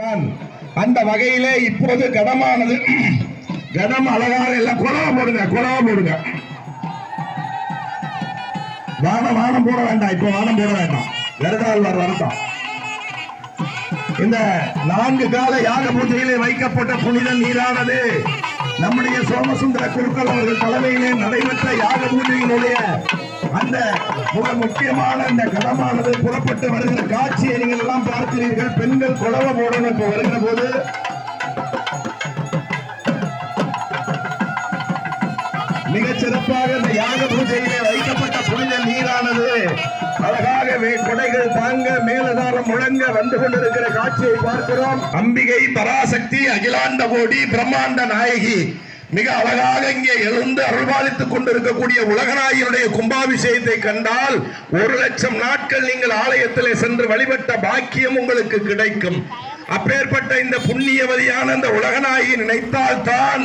தான். அந்த வகையிலே இப்போது கடமானது கடம் அழகாக எல்லாம் குளம் போடுங்க குளம் போடுங்க. வானம் வானம் போட வேண்டாம் இப்போ வானம் போட வேண்டாம். வருடாழ்வார் வருத்தம். இந்த நான்கு கால யாக பூஜையிலே வைக்கப்பட்ட புனித நீரானது நம்முடைய சோமசுந்தர குருக்கள் அவர்கள் தலைமையிலே நடைபெற்ற யாக பூஜையினுடைய அந்த மிக முக்கியமான இந்த கடமானது புறப்பட்டு வருகிற காட்சியை நீங்கள் எல்லாம் சொன்னீர்கள் பெண்கள் குழவ போடணும் இப்ப வருகிற போது. மிகச் சிறப்பாக இந்த யாக பூஜையிலே வைக்கப்பட்ட புனித நீரானது அழகாக கொடைகள் தாங்க மேலதாரம் முழங்க வந்து கொண்டிருக்கிற காட்சியை பார்க்கிறோம். அம்பிகை பராசக்தி அகிலாண்ட கோடி பிரம்மாண்ட நாயகி. மிக அழகாக இங்கே எழுந்து அருள்பாலித்துக் கொண்டிருக்கக்கூடிய உலகநாயகனுடைய கும்பாபிஷேகத்தை கண்டால் ஒரு லட்சம் நாட்கள் நீங்கள் ஆலயத்திலே சென்று வழிபட்ட பாக்கியம் உங்களுக்கு கிடைக்கும். அப்பேற்பட்ட இந்த புண்ணியவதியான இந்த உலகநாயகி நினைத்தால் தான்